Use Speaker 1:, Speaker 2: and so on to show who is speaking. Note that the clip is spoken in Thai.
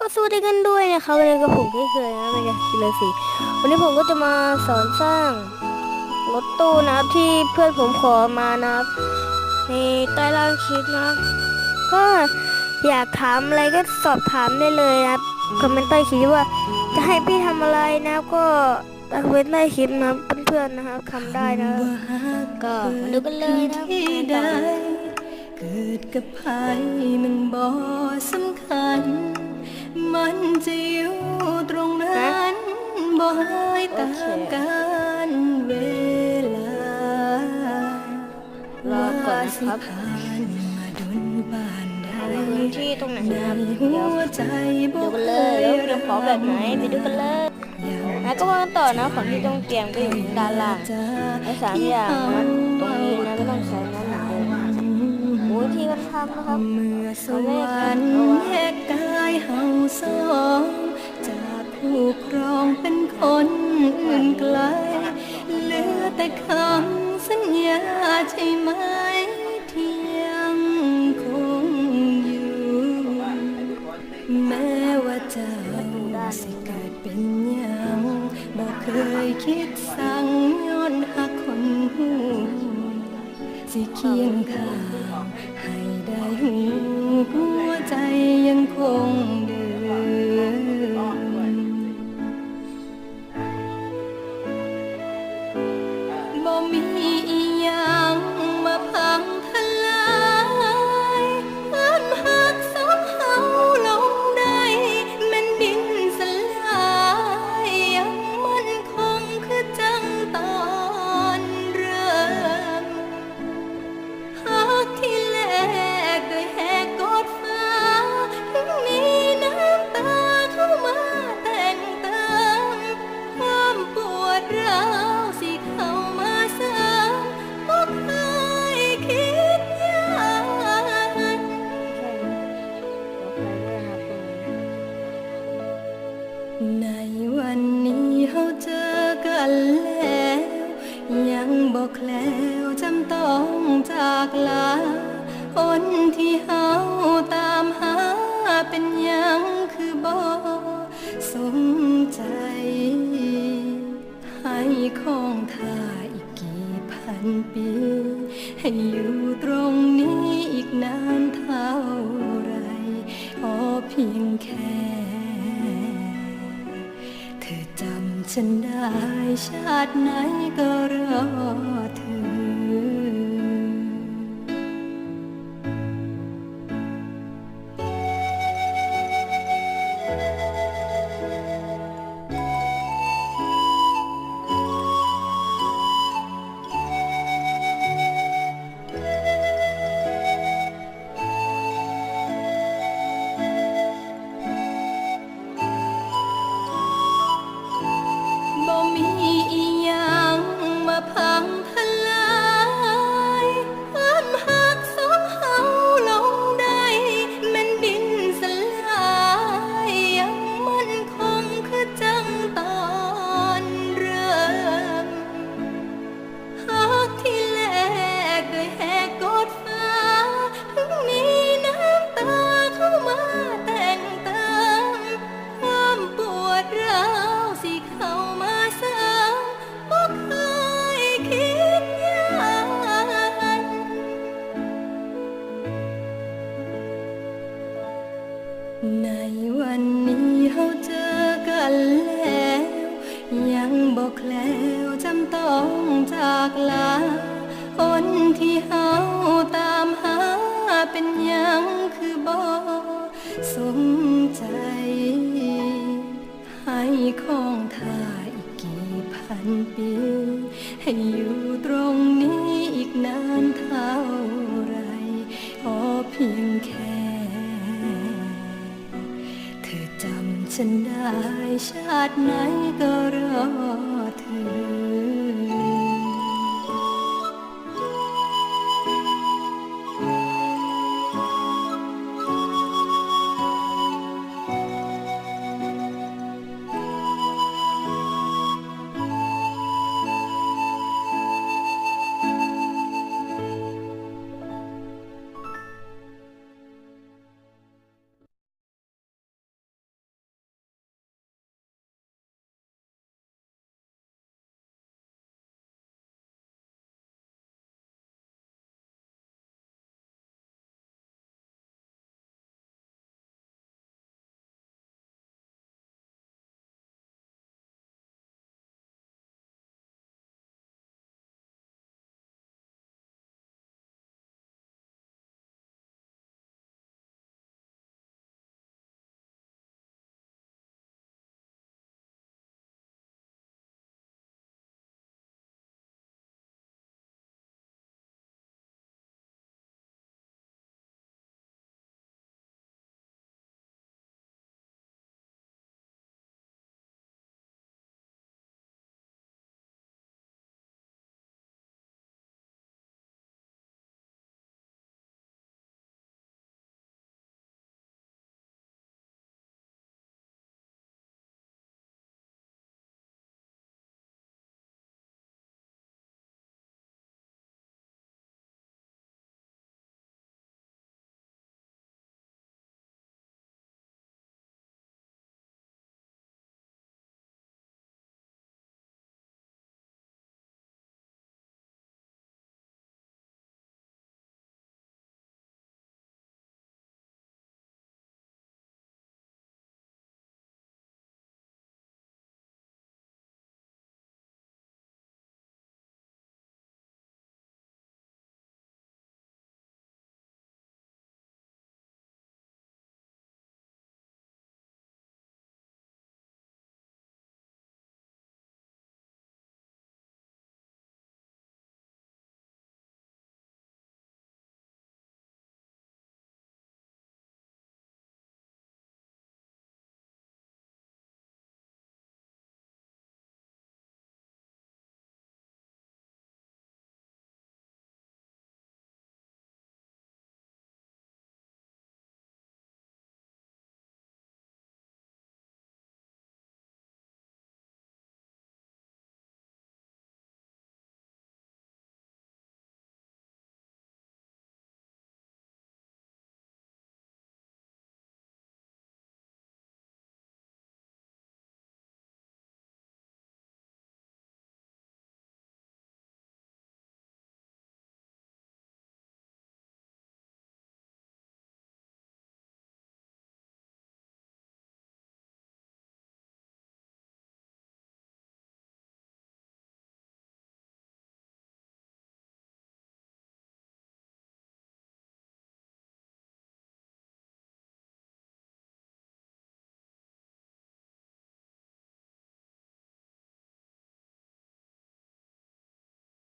Speaker 1: ก็สู้ได้กันด้วยนะคะวันนี้กับผมที่เคยนะเป็นกิเลสีวันนี้ผมก็จะมาสอนสร้างรถตู้นะครับที่เพื่อนผมขอมานะครับในใต้ล่างคลิปนะครับก็อยากถามอะไรก็สอบถามได้เลยนะครับคอมเมนต์ใต้คลิปว่าจะให้พี่ทำอะไรนะครับก็คอมเมนต์ใต้คลิปนะครับเพื่อนๆนะครับทำได้นะครับก็มาดูกันเลยนะครับ
Speaker 2: ที่ใดเกิดกับภัยมันบ่สำคัญ มันจะอยู่ตรงนั้นบ่หายตามการเวลาร
Speaker 1: อก่อนนะครับ
Speaker 2: ว่าสิผ่านมาดนบานใด
Speaker 1: พื้นที่ตรงไหน
Speaker 2: ใน
Speaker 1: นะครับ
Speaker 2: หั
Speaker 1: เดี๋ยว
Speaker 2: วใจบ่
Speaker 1: ดูกัน
Speaker 2: เค
Speaker 1: เลย
Speaker 2: ย
Speaker 1: แล้วเตรียมของแบบไหนไปดูกันเลย
Speaker 2: ยัง
Speaker 1: แล้วก็มากันต่อนะของที่ต้องเตรียมก็อยู่ด้านล่างไอ้สามอย่างนะตรงนี้นะไม่ต้องใช้น้ำหนักเลย โอ้ยที่กันทำนะครับ
Speaker 2: เมื่อสวรรค์แยกกายเฮาสองจากผู้ครองเป็นคนอื่นไกลเหลือแต่คำสัญญาใช่ไหมที่ยังคงอยู่ แม้ว่าเจ้าสิเกิดเป็นยังบอกเคยคิดสั่งย้อนหักคนหูสิเคียงข้าง ห้ได้หูหัวใจยังคง ในวันนี้เขาเจอกันแล้ว ยังบอกแล้วจำต้องจากลา คนที่เฮาตามหาเป็นยังคือบ่สมใจ ให้คงท่าอีกกี่พันปี ให้อยู่ตรงนี้อีกนานเท่าไรขอเพียงแค่ เธอจำฉันได้ชาติไหนก็รอเธอ บอกแคล้วจำต้องจากลา คนที่เฮาตามหาเป็นยังคือบ่สมใจ ให้คงทาอีกกี่พันปี ให้อยู่ตรงนี้อีกนานเท่าไรขอเพียงแค่ ฉันได้ชาติไหนก็รอเธอ